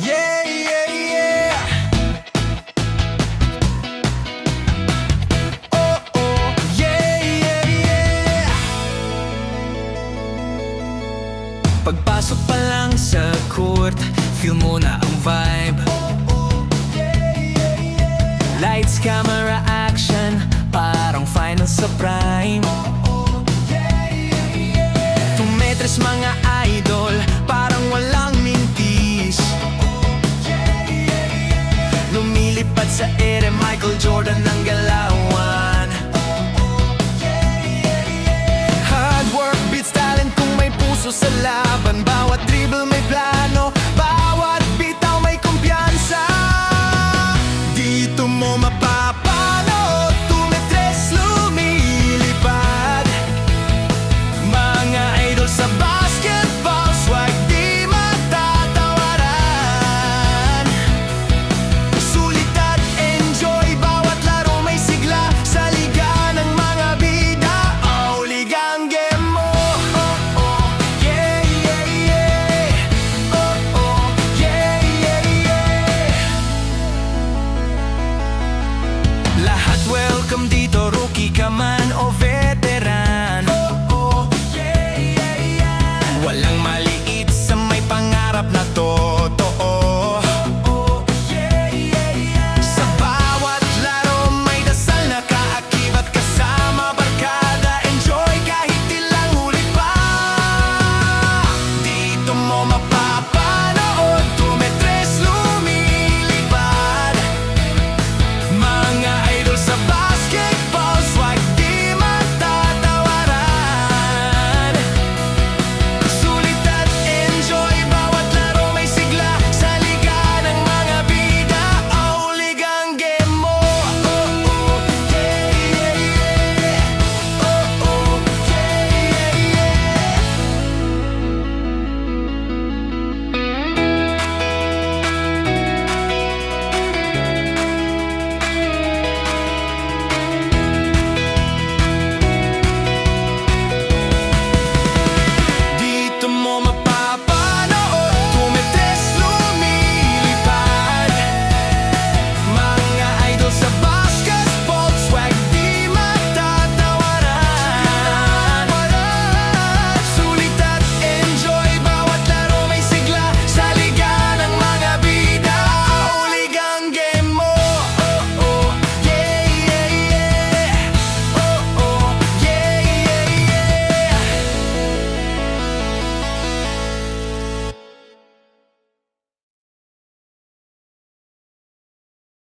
Yeah, yeah, yeah. Oh, oh, yeah, yeah, yeah. Pagpasok pa lang sa court, feel mo na ang vibe. Lights, camera, action, parang final sa prime. Tumetres mga laban Bawat dribble may plano Bawat bitaw may kumpiyansa. Dito mo mapapalit my